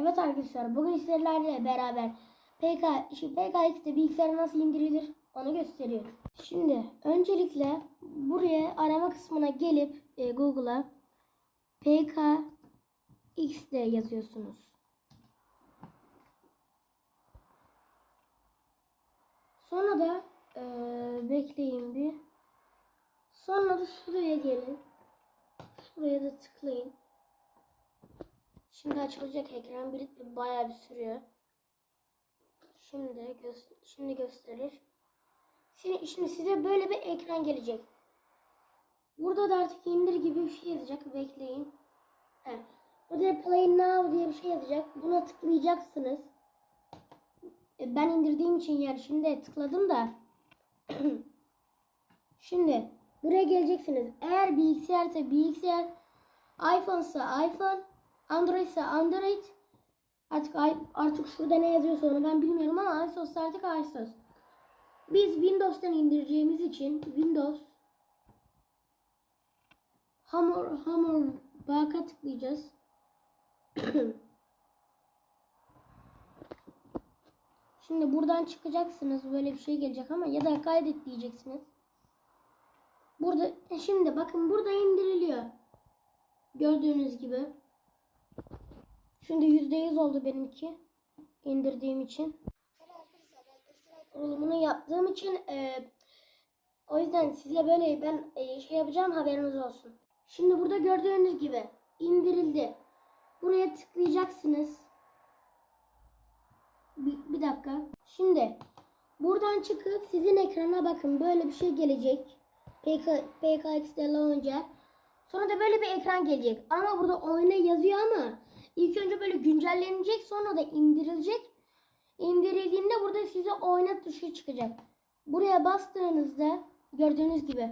Evet arkadaşlar bugün sizlerle beraber PK, şu PKX'de bilgisayara nasıl indirilir onu gösteriyorum. Şimdi öncelikle buraya arama kısmına gelip e, Google'a PKXD yazıyorsunuz. Sonra da e, bekleyin bir. Sonra da şuraya gelin. Şuraya da tıklayın. Şimdi açılacak ekran bir bayağı bir sürüyor. Şimdi göz, şimdi gösterir. Şimdi, şimdi size böyle bir ekran gelecek. Burada da artık indir gibi bir şey yazacak. Bekleyin. He. Burada play now diye bir şey yazacak. Buna tıklayacaksınız. E, Ben indirdiğim için yani şimdi tıkladım da. şimdi buraya geleceksiniz. Eğer bilgisayarsa bilgisayar, iPhone ise iPhone, Android ise Android. Artık artık şurada ne yazıyorsa onu ben bilmiyorum ama iOS artık iOS. Biz Windows'tan indireceğimiz için Windows Hamur Hamur Baka tıklayacağız. Şimdi buradan çıkacaksınız. Böyle bir şey gelecek ama ya da kaydet diyeceksiniz. Burada şimdi bakın burada indiriliyor. Gördüğünüz gibi. Şimdi %100 oldu benimki. indirdiğim için. Kurulumunu yaptığım için e, o yüzden size böyle ben e, şey yapacağım haberiniz olsun. Şimdi burada gördüğünüz gibi indirildi. Buraya tıklayacaksınız. Bir, bir dakika. Şimdi buradan çıkıp sizin ekrana bakın böyle bir şey gelecek. PK, PKX'de Launcher. Sonra da böyle bir ekran gelecek. Ama burada oyna yazıyor ama ilk önce böyle güncellenecek sonra da indirilecek. İndirildiğinde burada size oyna tuşu çıkacak. Buraya bastığınızda gördüğünüz gibi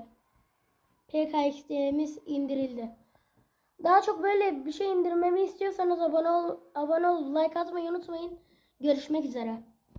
PKXD'miz indirildi. Daha çok böyle bir şey indirmemi istiyorsanız abone ol, abone ol, like atmayı unutmayın. Görüşmek üzere.